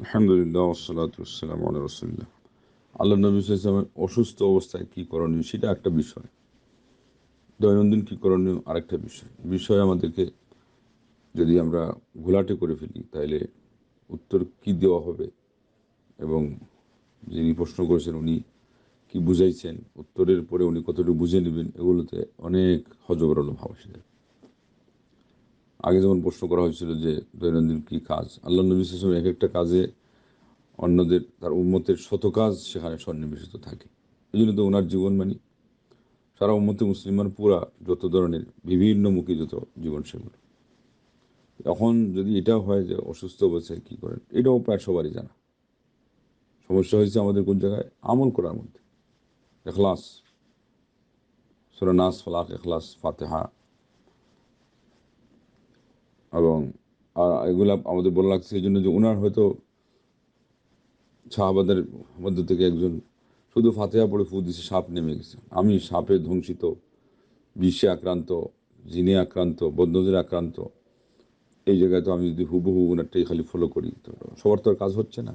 আলহামদুলিল্লাহ ওসালাতাম আল্লাহ রসুল্লাহ আল্লাহ নবী ইসলামের অসুস্থ অবস্থায় কী করণীয়? সেটা একটা বিষয়। দৈনন্দিন কী করণীয়? আরেকটা বিষয়। বিষয় আমাদেরকে যদি আমরা ঘোলাটে করে ফেলি, তাহলে উত্তর কি দেওয়া হবে? এবং যিনি প্রশ্ন করেছেন উনি কি বুঝাইছেন? উত্তরের পরে উনি কতটুকু বুঝে নেবেন? এগুলোতে অনেক হজবরল ভাব যায় আগে যেমন প্রশ্ন করা হয়েছিল যে দৈনন্দিন কী কাজ? আল্লাহ নবী ইসলাম এক একটা কাজে অন্যদের, তার উন্মতের শত কাজ সেখানে সন্নিবেশিত থাকে। এই জন্য তো ওনার জীবন মানি। সারা উন্মতে মুসলিমান পুরা যত ধরনের বিভিন্ন মুখী যত জীবন সেগুলো এখন যদি এটা হয় যে অসুস্থ অবস্থায় কী করেন, এটাও প্রায় সবারই জানা। সমস্যা হয়েছে আমাদের কোন জায়গায়? আমল করার মধ্যে। এখলাস। সুরা নাস ফলাক, এখলাস, ফাতেহা। এবং, আর এগুলা আমাদের বলা লাগছে এই জন্য যে ওনার হয়তো শাহবাদের মধ্যে থেকে একজন শুধু ফাতেহা পড়ে ফু দিছে, সাপ নেমে গেছে। আমি সাপে ধ্বংসিত, বিষে আক্রান্ত, জিনে আক্রান্ত বদ্ধদের আক্রান্ত, এই জায়গায় তো আমি যদি হুবহু ওনারটাই খালি ফলো করি, তো সবার তো আর কাজ হচ্ছে না।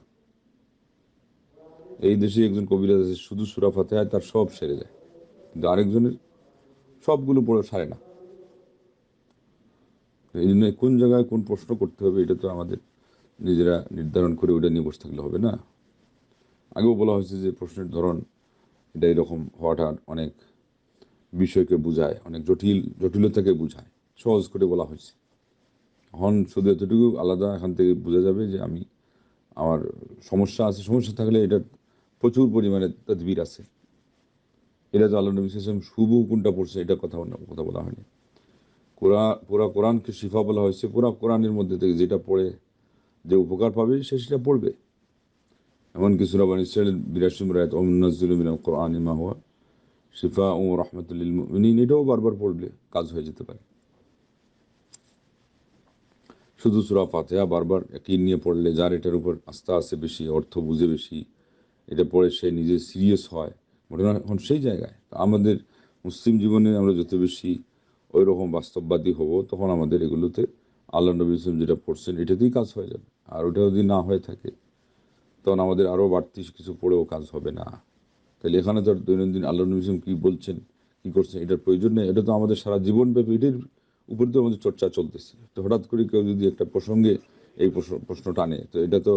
এই দেশে একজন কবিরাজ আছে, শুধু সুরা ফাতেহায় তার সব সেরে যায়। কিন্তু আরেকজনের সবগুলো পড়ে সারে না। এই জন্য কোন জায়গায় কোন প্রশ্ন করতে হবে, এটা তো আমাদের নিজেরা নির্ধারণ করে ওটা নিয়ে বসে থাকলে হবে না। আগেও বলা হয়েছে যে প্রশ্নের ধরন এটা এরকম হওয়াটা অনেক বিষয়কে বোঝায়, অনেক জটিল, জটিলতাকে বোঝায়, সহজ করে বলা হয়েছে। এখন শুধু এতটুকু, আলাদা এখান থেকে বোঝা যাবে যে আমি, আমার সমস্যা আছে, সমস্যা থাকলে এটা প্রচুর পরিমাণে তদবির আছে। এটা তো আল্লাহ নবী শুভ কোনটা পড়ছে, এটা কথা কথা বলা হয়নি। কোরআন, পুরা কোরআনকে শিফা বলা হয়েছে, পুরা কোরআনের মধ্যে থেকে যেটা পড়ে, যে উপকার পাবে, সে সেটা পড়বে। এমনকি সুরাবান ইসরায়েল বিরাসিম রায়ত ওমনাজুলমিন কোরআন ইমা হওয়া শিফা ও রহমতুল্লিল মিন এটাও বারবার পড়লে কাজ হয়ে যেতে পারে। শুধু সুরা ফাতেহা বারবার একই নিয়ে পড়লে যার এটার উপর আস্থা আছে বেশি, অর্থ বুঝে বেশি, এটা পড়ে সে নিজে সিরিয়াস হয়। ঘটনা এখন সেই জায়গায়। আমাদের মুসলিম জীবনে আমরা যত বেশি ওই রকম বাস্তববাদী হব, তখন আমাদের এগুলোতে আল্লাহ নবী ইসলাম যেটা পড়ছেন এটাতেই কাজ হয়ে যাবে। আর ওটা যদি না হয়ে থাকে, তখন আমাদের আরও বাড়তি কিছু পড়েও কাজ হবে না। তাহলে এখানে তো দৈনন্দিন আল্লাহ নবী ইসলাম কী বলছেন, কী করছেন, এটার প্রয়োজন নেই। এটা তো আমাদের সারা জীবন ব্যাপী এটির উপর তো আমাদের চর্চা চলতেছে। তো হঠাৎ করে কেউ যদি একটা প্রসঙ্গে এই প্রশ্ন টানে তো এটা তো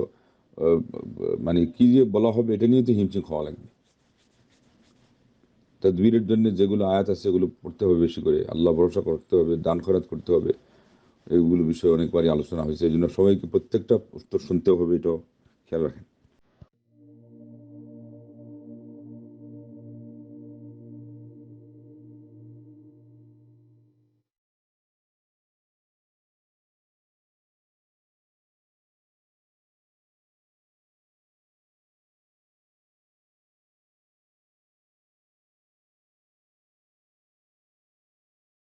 মানে কী যে বলা হবে, এটা নিয়ে তো হিমশিম খাওয়া লাগবে। তদবিরের জন্য যেগুলো আয়াত আছে, সেগুলো পড়তে হবে বেশি করে। আল্লাহ ভরসা করতে হবে, দান খরাত করতে হবে। এগুলো বিষয়ে অনেকবারই আলোচনা হয়েছে। এই জন্য সবাইকে প্রত্যেকটা উত্তর শুনতে হবে, এটাও খেয়াল রাখেন।